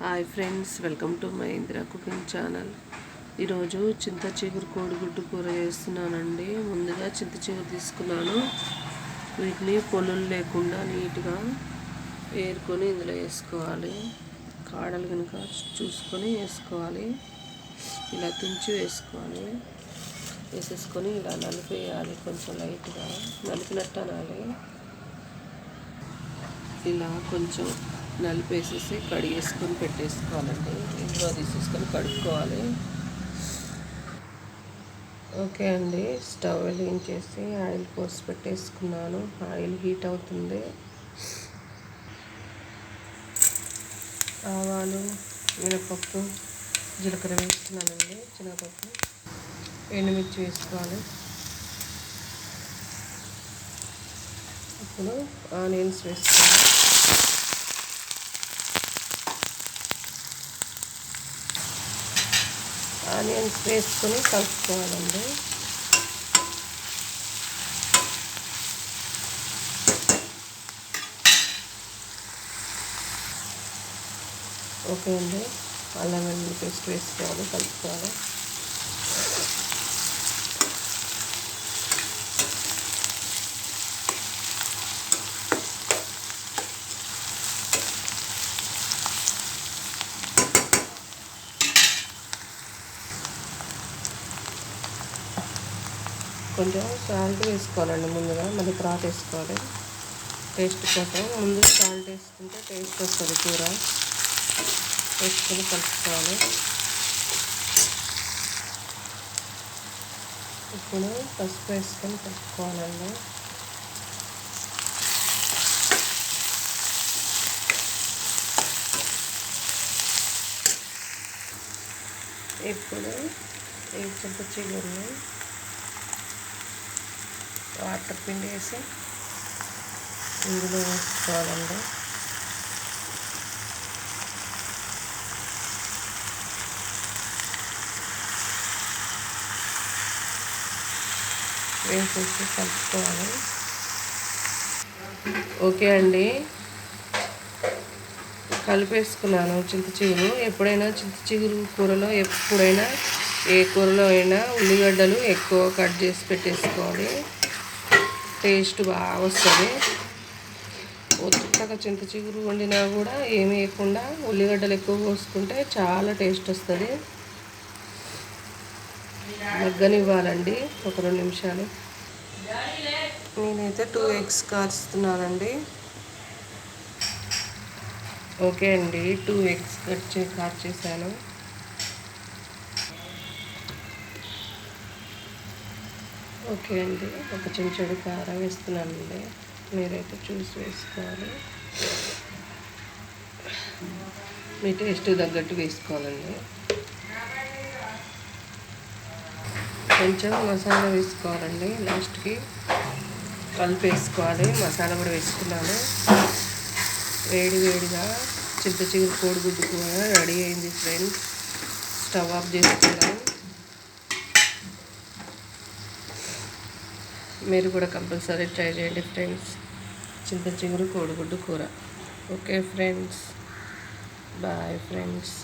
Hi friends welcome to Mahendra cooking channel ఈరోజు చింత చిగురు కోడిగుడ్డు కూర చేస్తున్నానండి. ముందుగా చింత చిగురు తీసుకున్నాను. వీటిని పొలులు లేకుండా నీట్గా ఏరుకొని ఇందులో వేసుకోవాలి. కాడలు కనుక చూసుకొని వేసుకోవాలి. ఇలా తుంచి వేసుకోవాలి. వేసేసుకొని ఇలా నలిపేయాలి కొంచెం లైట్గా నలిపినట్టు అనాలి. ఇలా కొంచెం నలిపేసేసి కడిగేసుకొని పెట్టేసుకోవాలండి. ఇందులో తీసేసుకొని కడుక్కోవాలి. ఓకే అండి. స్టవ్ వెలిగించేసి ఆయిల్ పోసి పెట్టేసుకున్నాను. ఆయిల్ హీట్ అవుతుంది. ఆవాలు మినపప్పు జీలకర్ర వేస్తున్నానండి. శనగపప్పు ఎండుమిర్చి వేసుకోవాలి. ఇప్పుడు ఆనియన్స్ వేసుకోవాలి ఆనియన్స్ వేసుకొని కలుపుకోవాలండి. ఓకే అండి. అల్లం వెల్లుల్లి పేస్ట్ వేసుకోవాలి కలుపుకోవాలి. కొంచెం సాల్ట్ వేసుకోవాలండి ముందుగా మళ్ళీ తర్వాత వేసుకోవాలి. టేస్ట్ కోసం ముందు సాల్ట్ వేసుకుంటే టేస్ట్ వస్తుంది కూర. వేసుకొని కలుపుకోవాలి. ఇప్పుడు పసుపు వేసుకొని కలుపుకోవాలండి. ఇప్పుడు ఈ చింత చిగురు వాటర్ పిండి వేసి ఇందులో వేసుకోవాలండి వేసేసి కలుపుకోవాలి. ఓకే అండి. కలిపేసుకున్నాను చింత చిగురు ఎప్పుడైనా చింత చిగురు కూరలో ఎప్పుడైనా ఏ కూరలో అయినా ఉల్లిగడ్డలు ఎక్కువ కట్ చేసి పెట్టేసుకోవాలి. టేస్ట్ బాగా వస్తుంది. ఉత్తగా చింత చిగురు వండినా కూడా ఏమి వేయకుండా ఉల్లిగడ్డలు ఎక్కువ పోసుకుంటే చాలా టేస్ట్ వస్తుంది. మగ్గనివ్వాలండి ఒక రెండు నిమిషాలు. నేనైతే టూ ఎగ్స్ కాల్స్తున్నానండి ఓకే అండి టూ ఎగ్స్ కట్ చే కాట్ చేశాను. ఓకే అండి. ఒక చెంచుడు కారం వేస్తున్నానండి. మీరైతే చూసి వేసుకోవాలి. మీ టేస్ట్ తగ్గట్టు వేసుకోవాలండి. కొంచెం మసాలా వేసుకోవాలండి. లాస్ట్కి కలిపి వేసుకోవాలి. మసాలా కూడా వేసుకున్నాను. వేడి వేడిగా చింత చిగురు కోడిగుడ్డు కూడా రెడీ అయింది ఫ్రెండ్స్. స్టవ్ ఆఫ్ చేసుకున్నాను మీరు కూడా కంపల్సరీ ట్రై చేయండి ఫ్రెండ్స్. చింత చిగురు కోడిగుడ్డు కూర. Okay friends. Bye friends.